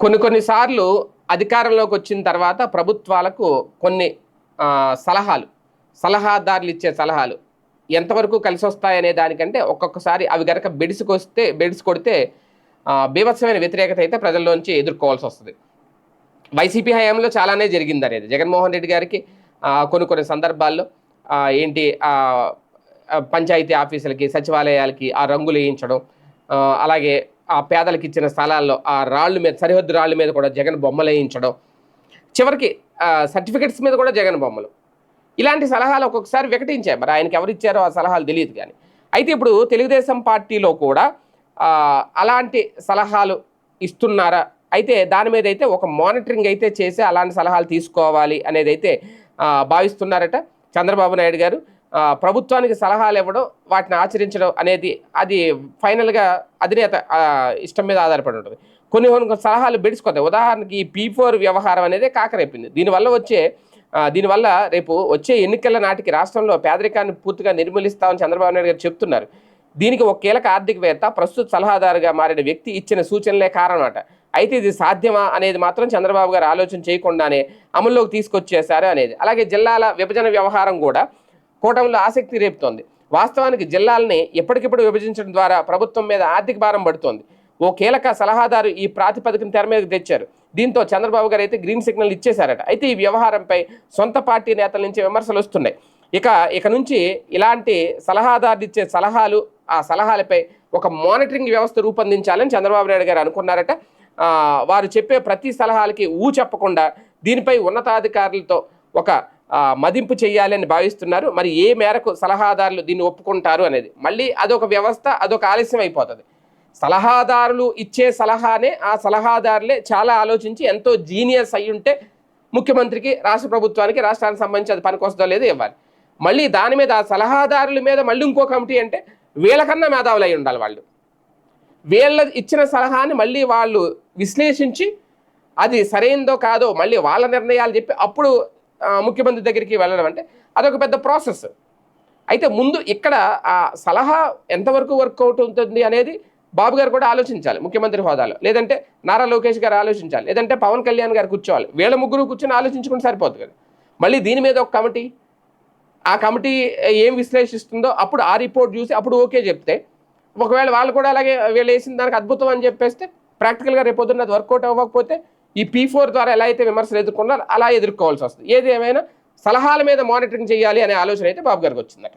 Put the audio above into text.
కొన్ని కొన్నిసార్లు అధికారంలోకి వచ్చిన తర్వాత ప్రభుత్వాలకు కొన్ని సలహాలు సలహాదారులు ఇచ్చే సలహాలు ఎంతవరకు కలిసి వస్తాయనే దానికంటే ఒక్కొక్కసారి అవి గనక బెడిసికొస్తే బెడిసి కొడితే బీభత్సమైన వ్యతిరేకత అయితే ప్రజల్లోంచి ఎదుర్కోవాల్సి వస్తుంది వైసీపీ హయాంలో చాలానే జరిగింది అనేది జగన్మోహన్ రెడ్డి గారికి కొన్ని కొన్ని సందర్భాల్లో ఏంటి పంచాయతీ ఆఫీసులకి సచివాలయాలకి ఆ రంగులు వేయించడం అలాగే ఆ పేదలకు ఇచ్చిన స్థలాల్లో ఆ రాళ్ళు మీద సరిహద్దు రాళ్ళ మీద కూడా జగన్ బొమ్మలు వేయించడం. చివరికి సర్టిఫికెట్స్ మీద కూడా జగన్ బొమ్మలు. ఇలాంటి సలహాలు ఒక్కొక్కసారి వికటించాయి. మరి ఆయనకి ఎవరు ఇచ్చారో ఆ సలహాలు తెలియదు కానీ. అయితే ఇప్పుడు తెలుగుదేశం పార్టీలో కూడా అలాంటి సలహాలు ఇస్తున్నారా? అయితే దాని మీద అయితే ఒక మానిటరింగ్ అయితే చేసి అలాంటి సలహాలు తీసుకోవాలి అనేది అయితే భావిస్తున్నారట చంద్రబాబు నాయుడు గారు. ప్రభుత్వానికి సలహాలు ఇవ్వడం వాటిని ఆచరించడం అనేది అది ఫైనల్గా అధినేత ఇష్టం మీద ఆధారపడి ఉంటుంది. కొన్ని కొన్ని సలహాలు బెడిసిపోతాయి. ఉదాహరణకి ఈ పీ ఫోర్ వ్యవహారం అనేది కాకరేపింది. దీనివల్ల వచ్చే దీనివల్ల రేపు వచ్చే ఎన్నికల నాటికి రాష్ట్రంలో పేదరికాన్ని పూర్తిగా నిర్మూలిస్తామని చంద్రబాబు నాయుడు గారు చెప్తున్నారు. దీనికి ఒక కీలక ఆర్థికవేత్త ప్రస్తుత సలహాదారుగా మారిన వ్యక్తి ఇచ్చిన సూచనలే కారణమట. అయితే ఇది సాధ్యమా అనేది మాత్రం చంద్రబాబు గారు ఆలోచన చేయకుండానే అమల్లోకి తీసుకొచ్చేశారు అనేది. అలాగే జిల్లాల విభజన వ్యవహారం కూడా కూటమిలో ఆసక్తి రేపుతోంది. వాస్తవానికి జిల్లాలని ఎప్పటికిప్పుడు విభజించడం ద్వారా ప్రభుత్వం మీద ఆర్థిక భారం పడుతోంది. ఓ కీలక సలహాదారు ఈ ప్రాతిపదికను తెర మీదకి తెచ్చారు. దీంతో చంద్రబాబు గారు అయితే గ్రీన్ సిగ్నల్ ఇచ్చేశారట. అయితే ఈ వ్యవహారంపై సొంత పార్టీ నేతల నుంచి విమర్శలు వస్తున్నాయి. ఇక ఇక నుంచి ఇలాంటి సలహాదారులు ఇచ్చే సలహాలు ఆ సలహాలపై ఒక మానిటరింగ్ వ్యవస్థ రూపొందించాలని చంద్రబాబు నాయుడు గారు అనుకున్నారట. వారు చెప్పే ప్రతి సలహాలకి ఊ చెప్పకుండా దీనిపై ఉన్నతాధికారులతో ఒక మదింపు చేయాలని భావిస్తున్నారు. మరి ఏ మేరకు సలహాదారులు దీన్ని ఒప్పుకుంటారు అనేది. మళ్ళీ అదొక వ్యవస్థ అదొక ఆలస్యం అయిపోతుంది. సలహాదారులు ఇచ్చే సలహానే ఆ సలహాదారులే చాలా ఆలోచించి ఎంతో జీనియస్ అయి ఉంటే ముఖ్యమంత్రికి రాష్ట్ర ప్రభుత్వానికి రాష్ట్రానికి సంబంధించి అది పనికొస్తుందో లేదో ఇవ్వాలి. మళ్ళీ దాని మీద ఆ సలహాదారుల మీద మళ్ళీ ఇంకో కమిటీ అంటే వీళ్ళకన్నా మేధావులు అయి ఉండాలి వాళ్ళు. వీళ్ళ ఇచ్చిన సలహాని మళ్ళీ వాళ్ళు విశ్లేషించి అది సరైందో కాదో మళ్ళీ వాళ్ళ నిర్ణయాలు చెప్పి అప్పుడు ముఖ్యమంత్రి దగ్గరికి వెళ్ళడం అంటే అదొక పెద్ద ప్రాసెస్. అయితే ముందు ఇక్కడ ఆ సలహా ఎంతవరకు వర్కౌట్ ఉంటుంది అనేది బాబు గారు కూడా ఆలోచించాలి ముఖ్యమంత్రి హోదాలో. లేదంటే నారా లోకేష్ గారు ఆలోచించాలి లేదంటే పవన్ కళ్యాణ్ గారు కూర్చోవాలి. వీళ్ళ ముగ్గురు కూర్చొని ఆలోచించుకుంటే సరిపోతుంది కదా. మళ్ళీ దీని మీద ఒక కమిటీ ఆ కమిటీ ఏం విశ్లేషిస్తుందో అప్పుడు ఆ రిపోర్ట్ చూసి అప్పుడు ఓకే చెప్తే ఒకవేళ వాళ్ళు కూడా అలాగే వీళ్ళు వేసిన దానికి అద్భుతం అని చెప్పేస్తే ప్రాక్టికల్గా రేపు అది వర్కౌట్ అవ్వకపోతే ఈ పీ ఫోర్ ద్వారా ఎలా అయితే విమర్శలు ఎదుర్కొన్నారో అలా ఎదుర్కోవాల్సి వస్తుంది. ఏది ఏమైనా సలహాల మీద మానిటరింగ్ చేయాలి అనే ఆలోచన అయితే బాబు గారికి వచ్చిందట.